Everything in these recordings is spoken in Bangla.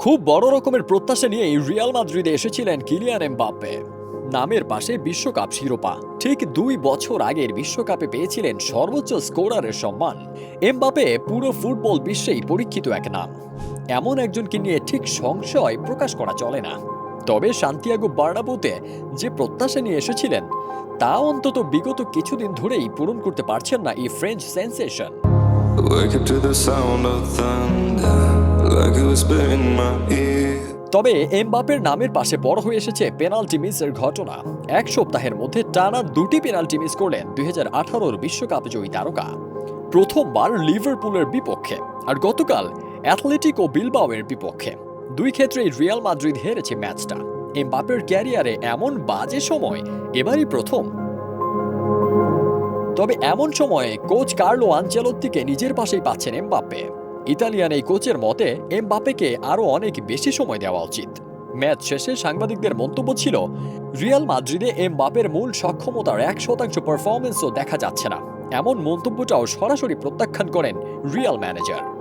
খুব বড় রকমের প্রত্যাশা নিয়েই রিয়াল মাদ্রিদে এসেছিলেন কিলিয়ান এমবাপ্পে। নামের পাশে বিশ্বকাপ শিরোপা। ঠিক দুই বছর আগের বিশ্বকাপে পেয়েছিলেন সর্বোচ্চ স্কোরারের সম্মান। এমবাপে পুরো ফুটবল বিশ্বেই পরীক্ষিত এক নাম। এমন একজনকে নিয়ে ঠিক সংশয় প্রকাশ করা চলে না। তবে শান্তিয়াগো বার্নাবুতে যে প্রত্যাশা নিয়ে এসেছিলেন তা অন্তত বিগত কিছুদিন ধরেই পূরণ করতে পারছেন না এই French sensation Wake up to the sound of thunder, তবে এমবাপের নামের পাশে বড় হয়ে এসেছে পেনাল্টি মিসের ঘটনা। এক সপ্তাহের মধ্যে টানা দুটি পেনাল্টি মিস করলেন দুই হাজার আঠারোর বিশ্বকাপ জয়ী তারকা। প্রথমবার লিভারপুলের বিপক্ষে, আর গতকাল অ্যাথলেটিক ও বিলবাওয়ের বিপক্ষে। দুই ক্ষেত্রেই রিয়াল মাদ্রিদ হেরেছে ম্যাচটা। এমবাপের ক্যারিয়ারে এমন বাজে সময়, এবারই প্রথম। তবে এমন সময়ে কোচ কার্লো আনচেলত্তিকে নিজের পাশেই পাচ্ছেন এমবাপ্পে। ইতালিয়ান এই কোচের মতে, এমবাপ্পেকে আরও অনেক বেশি সময় দেওয়া উচিত। ম্যাচ শেষে সাংবাদিকদের মন্তব্য ছিল, রিয়াল মাদ্রিদে এম এমবাপের মূল সক্ষমতার এক শতাংশ পারফরমেন্সও দেখা যাচ্ছে না। এমন মন্তব্যটাও সরাসরি প্রত্যাখ্যান করেন রিয়াল ম্যানেজার।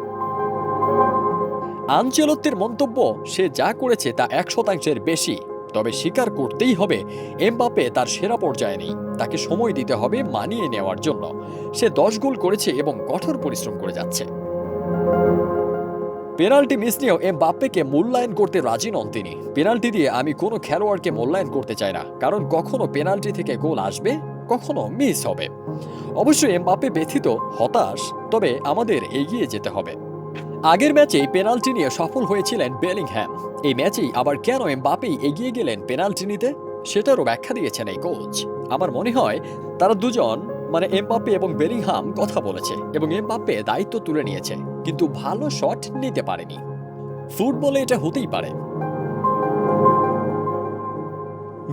আনচেলত্তির মন্তব্য, সে যা করেছে তা এক শতাংশের বেশি। তবে স্বীকার করতেই হবে এম এমবাপে তার সেরা পর্যায়ে নেই। তাকে সময় দিতে হবে মানিয়ে নেওয়ার জন্য। সে দশ গোল করেছে এবং কঠোর পরিশ্রম করে যাচ্ছে। পেনাল্টি মিস নিয়েও এম বাপ্পেকে মূল্যায়ন করতে রাজি নন তিনি। পেনাল্টি দিয়ে আমি কোনো খেলোয়াড়কে মূল্যায়ন করতে চাই না, কারণ কখনো পেনাল্টি থেকে গোল আসবে, কখনো মিস হবে। অবশ্যই এমবাপ্পে ব্যথিত, হতাশ, তবে আমাদের এগিয়ে যেতে হবে। আগের ম্যাচেই পেনাল্টি নিয়ে সফল হয়েছিলেন বেলিংহ্যাম এই ম্যাচেই আবার কেন এমবাপেই এগিয়ে গেলেন পেনাল্টি নিতে, সেটারও ব্যাখ্যা দিয়েছেন এই কোচ। আমার মনে হয় তারা দুজন মানে এমবাপ্পে এবং বেলিংহাম কথা বলেছে এবং এমবাপ্পে দায়িত্ব তুলে নিয়েছে, কিন্তু ভালো শট নিতে পারেনি। ফুটবলে এটা হতেই পারে।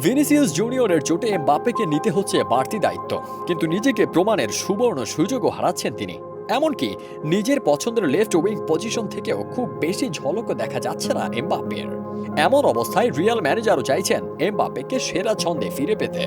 ভিনিসিয়াস জুনিয়রের চোটে এমবাপ্পেকে নিতে হচ্ছে বাড়তি দায়িত্ব, কিন্তু নিজেকে প্রমাণের সুবর্ণ সুযোগও হারাচ্ছেন তিনি। এমনকি নিজের পছন্দের লেফট উইং পজিশন থেকেও খুব বেশি ঝলকও দেখা যাচ্ছে না এমবাপ্পের। এমন অবস্থায় রিয়াল ম্যানেজারও চাইছেন এমবাপ্পেকে সেরা ছন্দে ফিরে পেতে।